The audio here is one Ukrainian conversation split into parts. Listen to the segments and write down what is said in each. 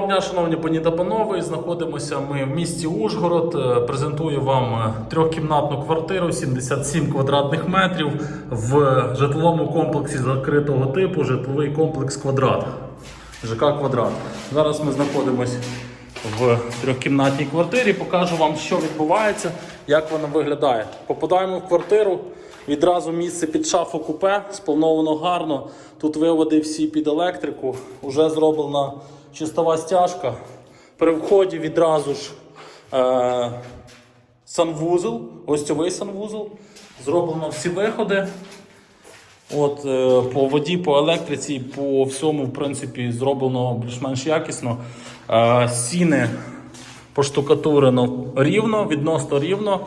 Доброго дня, шановні пані та панове. Знаходимося ми в місті Ужгород. Е, Презентую вам е, трьохкімнатну квартиру 77 квадратних метрів в житловому комплексі закритого типу, житловий комплекс квадрат. ЖК квадрат. Зараз ми знаходимося в трьохкімнатній квартирі. Покажу вам, що відбувається, як вона виглядає. Попадаємо в квартиру. Відразу місце під шафу купе, сплановано гарно. Тут виводи всі під електрику. Уже зроблена чистова стяжка. При вході відразу ж е- санвузол, гостьовий санвузол. Зроблено всі виходи. От е, по воді, по електриці, по всьому, в принципі, зроблено більш-менш якісно. Е, стіни поштукатурено рівно, відносно рівно.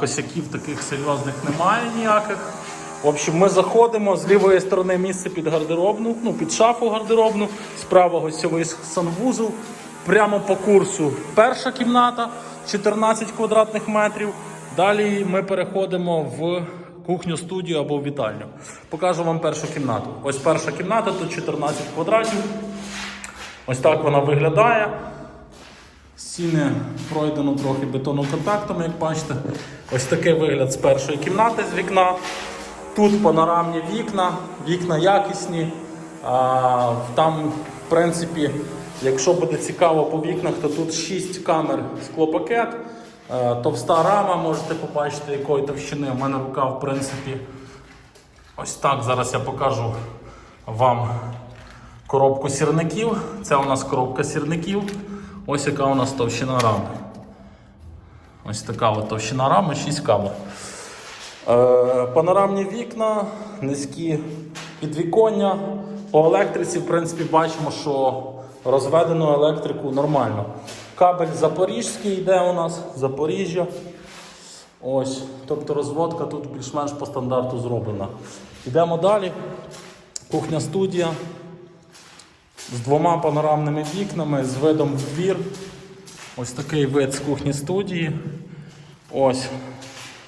Косяків таких серйозних немає ніяких. В общем, ми заходимо з лівої сторони місце під гардеробну, ну під шафу гардеробну, справа гостьовий санвузол. Прямо по курсу перша кімната 14 квадратних метрів. Далі ми переходимо в кухню, студію або в вітальню. Покажу вам першу кімнату. Ось перша кімната, тут 14 квадратів. Ось так вона виглядає. Стіни пройдено трохи бетонним контактом, як бачите. Ось такий вигляд з першої кімнати з вікна. Тут панорамні вікна, вікна якісні. А, там, в принципі, якщо буде цікаво по вікнах, то тут 6 камер склопакет. Е, Товста рама, можете побачити, якої товщини. У мене рука, в принципі, ось так. Зараз я покажу вам коробку сірників. Це у нас коробка сірників. Ось яка у нас товщина рами. Ось така от товщина рами, 6 камер. Е, панорамні вікна, низькі підвіконня. По електриці, в принципі, бачимо, що розведено електрику нормально. Кабель запорізький йде у нас, Запоріжжя. Ось, тобто розводка тут більш-менш по стандарту зроблена. Йдемо далі. Кухня студія з двома панорамними вікнами, з видом в двір. Ось такий вид з кухні студії. Ось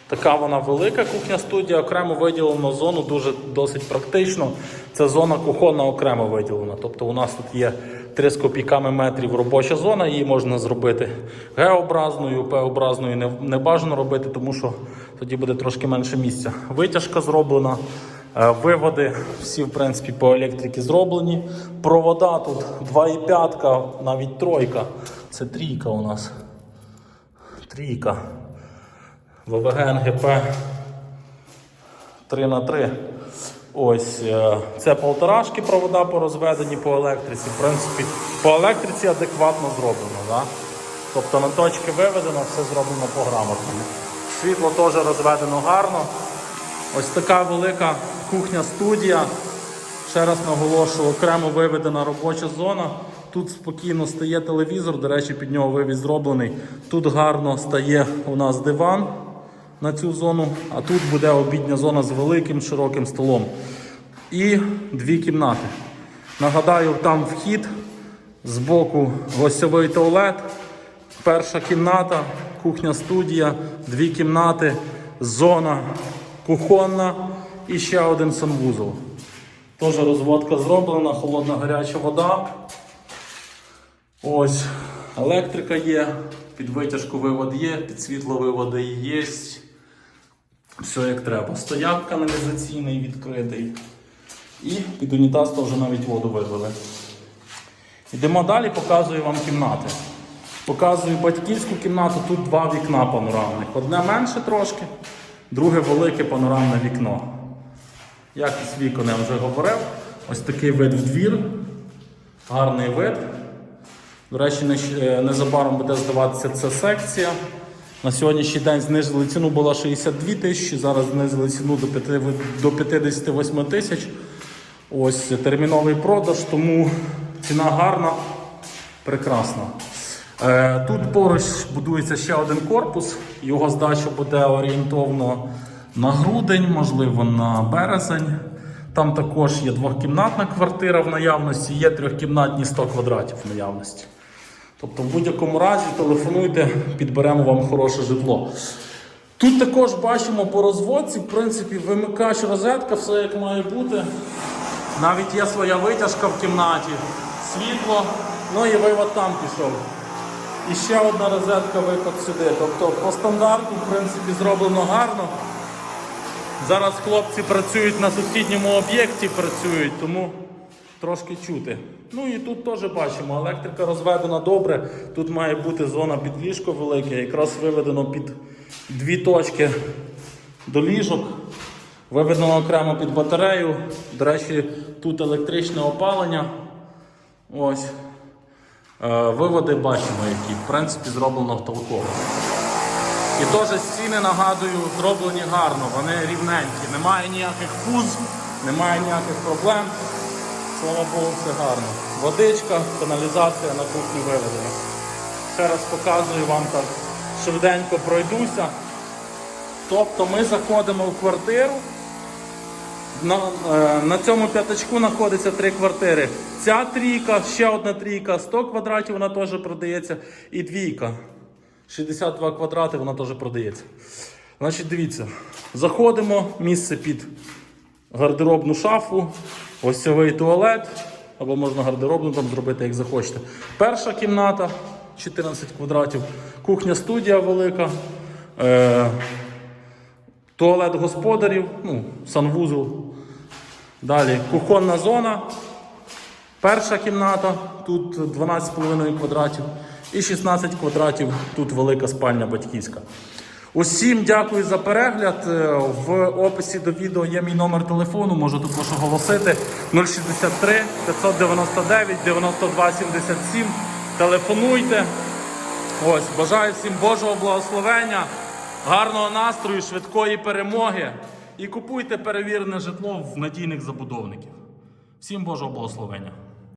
така вона велика кухня студія, окремо виділено зону, дуже досить практично. Це зона кухонна окремо виділена. Тобто у нас тут є 3 з копійками метрів робоча зона, її можна зробити Г-образною, П-образною не, не бажано робити, тому що тоді буде трошки менше місця. Витяжка зроблена. Е, Виводи всі, в принципі, по електриці зроблені. Провода тут 2,5, навіть тройка. Це трійка у нас. Трійка. ВВГ НГП 3 на 3 Ось е, це полторашки провода порозведені по електриці. В принципі, по електриці адекватно зроблено. Да? Тобто на точки виведено, все зроблено по грамотному. Світло теж розведено гарно. Ось така велика кухня-студія. Ще раз наголошую, окремо виведена робоча зона. Тут спокійно стає телевізор, до речі, під нього вивід зроблений. Тут гарно стає у нас диван на цю зону, а тут буде обідня зона з великим широким столом. І дві кімнати. Нагадаю, там вхід, збоку гостьовий туалет, перша кімната, кухня-студія, дві кімнати, зона кухонна і ще один санвузол. Теж розводка зроблена, холодна гаряча вода. Ось електрика є, під витяжку вивод є, під світло виводи є. Все як треба. Стояк каналізаційний відкритий. І під унітаз теж навіть воду вивели. Йдемо далі, показую вам кімнати. Показую батьківську кімнату, тут два вікна панорамних. Одне менше трошки, друге велике панорамне вікно. Якість вікон я вже говорив. Ось такий вид в двір. Гарний вид. До речі, е, незабаром буде здаватися ця секція. На сьогоднішній день знизили ціну була 62 тисячі, зараз знизили ціну до 58 тисяч. Ось терміновий продаж, тому ціна гарна, прекрасна. Е, Тут поруч будується ще один корпус. Його здача буде орієнтовно на грудень, можливо, на березень. Там також є двохкімнатна квартира в наявності, є трьохкімнатні 100 квадратів в наявності. Тобто, в будь-якому разі телефонуйте, підберемо вам хороше житло. Тут також бачимо по розводці, в принципі, вимикач розетка, все як має бути. Навіть є своя витяжка в кімнаті, світло, Ну і вивод там пішов. І ще одна розетка виход сюди. Тобто по стандарту, в принципі, зроблено гарно. Зараз хлопці працюють на сусідньому об'єкті, працюють, тому трошки чути. Ну і тут теж бачимо, електрика розведена добре. Тут має бути зона під ліжко велике, якраз виведено під дві точки до ліжок. Виведено окремо під батарею. До речі, тут електричне опалення. Ось. Е, Виводи бачимо, які в принципі зроблено толково. І теж стіни, нагадую, зроблені гарно, вони рівненькі. Немає ніяких фуз, немає ніяких проблем. Слава Богу, все гарно. Водичка, каналізація на кухні виведена. Ще раз показую вам так швиденько пройдуся. Тобто ми заходимо в квартиру. На, е, на цьому п'ятачку знаходиться три квартири. Ця трійка, ще одна трійка, 100 квадратів вона теж продається. І двійка. 62 квадрати, вона теж продається. Значить, дивіться, заходимо, місце під гардеробну шафу, гостьовий туалет, або можна гардеробну там зробити, як захочете. Перша кімната 14 квадратів, кухня студія велика. Е, Туалет господарів, ну, санвузол. Далі кухонна зона. Перша кімната, тут 12,5 квадратів. І 16 квадратів, тут велика спальня батьківська. Усім дякую за перегляд. Е, В описі до відео є мій номер телефону, можу також оголосити 063 599 92 77. Телефонуйте. Ось, бажаю всім Божого благословення, гарного настрою, швидкої перемоги і купуйте перевірене житло в надійних забудовників. Всім Божого благословення.